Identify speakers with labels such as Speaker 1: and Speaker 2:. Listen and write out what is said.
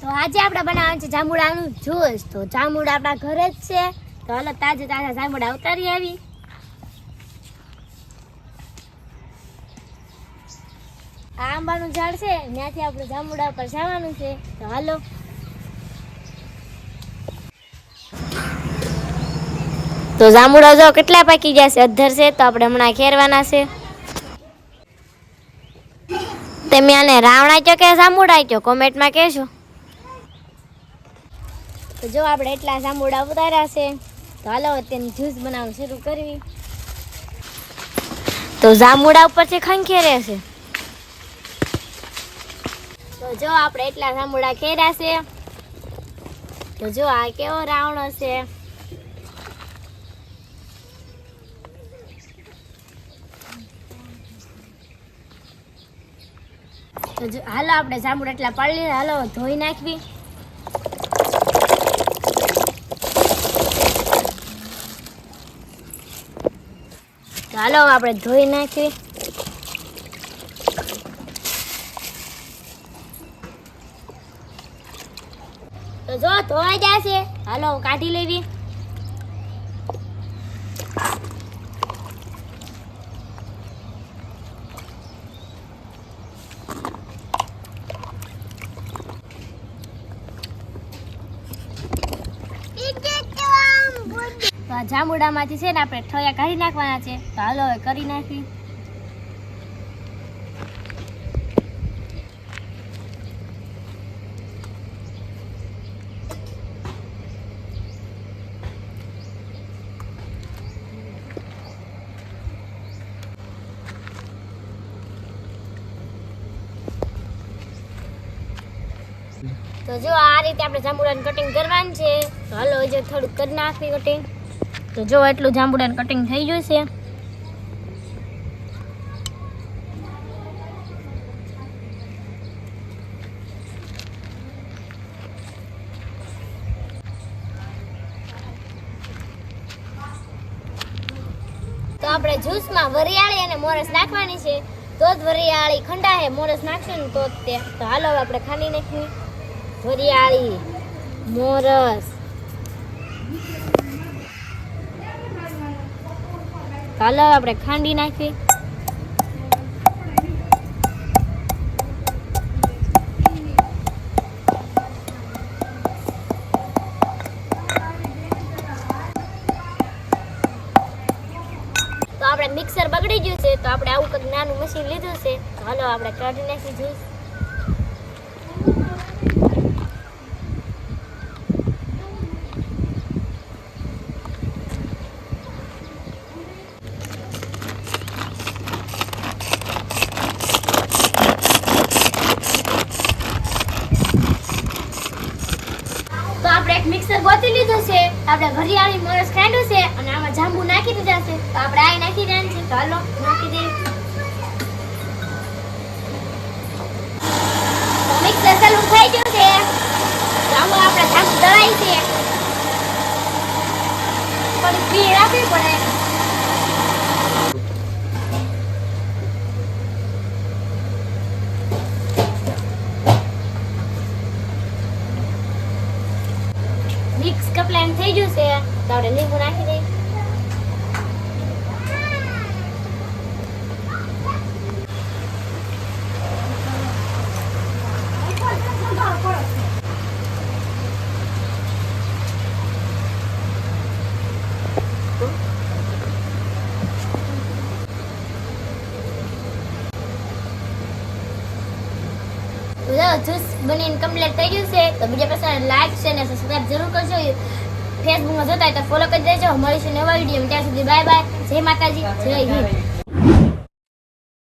Speaker 1: તો આજે આપણે બનાવવાનું છે જાંબુડાનું જ્યુસ. તો જાંબુડા આપણા ઘરે જ છે. તો હાલો તાજે તાજા જાંબુડા ઉતારી આવી. આ આંબાનું ઝાડ છે, ત્યાંથી આપણે જાંબુડા ઉપર જવાનું છે. તો હાલો. તો જાંબુડા જો કેટલા પાકી ગયા છે? અધર છે, તો આપણે હમણાં ખેરવાના છે. તમે આને રાવણા કે જાંબુડા ક્યો કોમેન્ટમાં કહેશો તો જો આપણે એટલા જાંબુડા ઉતાર્યા છે, તો હાલો તેનું જ્યુસ બનાવવાનું શરૂ કરવી. તો જાંબુડા ઉપરથી ખંખેરે છે. તો જો આપણે એટલા જાંબુડા ખેર્યા છે, તો જો આ કેવો રાવણો છે. તો જો હાલો આપણે જાંબુડા એટલા પાડી હાલો ધોઈ નાખવી. હાલો આપણે ધોઈ નાખીએ. તો જો ધોવાઈ જશે હાલો કાઢી લેવી. તો આ જાંબુડામાંથી છે ને આપણે ઠળિયા કાઢી નાખવાના છે. તો હાલો હવે કરી નાખી તો જો આ રીતે આપણે જાંબુડાની કટિંગ કરવાની છે. તો હાલો જો થોડુંક કરી નાખવી કટિંગ તો જો એટલું જાંબુડાનું કટિંગ થઈ ગયું છે. તો આપણે જ્યુસમાં વરિયાળી અને મોરસ નાખવાની છે. તો જ વરિયાળી ખંડાહે મોરસ નાખશું ને તો તે. તો હાલો આપણે ખાંડી નાખીએ. વરિયાળી, મોરસ. ચાલો આપણે ખાંડી નાખવી તો આપણે મિક્સર બગડી ગયું છે, તો આપણે આવું કંઈક નાનું મશીન લીધું છે. હાલો આપણે કાઢી નાખી જ્યુસ મિક્સર ગોતી લીધું છે આપણે ઘરિયાળી મોરસ ખાંડ્યું છે અને આમાં જાંબુ નાખી દીધા છે. તો આપણે આ નાખી દેવાનું છે. તો નાખી દઈએ. મિક્સર ચાલુ થઈ ગયું છે. જાંબુ આપણે જાંબુ દળાઈ છે. પણ ભીડ રાખવી પડે. મિક્સ કપલાઈન થઈ ગયું છે? તો આપણે લીંબુ નાખી દઈએ તો જો જ્યુસ બનીને કમ્પ્લીટ થઈ ગયું છે. તો બીજા પાસે લાઈક છે ને સબસ્ક્રાઈબ જરૂર કરજો. ફેસબુકમાં જોતા હોય તો ફોલો કરી દેજો. મળીશું નવા વીડિયો ત્યાં સુધી બાય બાય જય માતાજી. જય હિન્દ.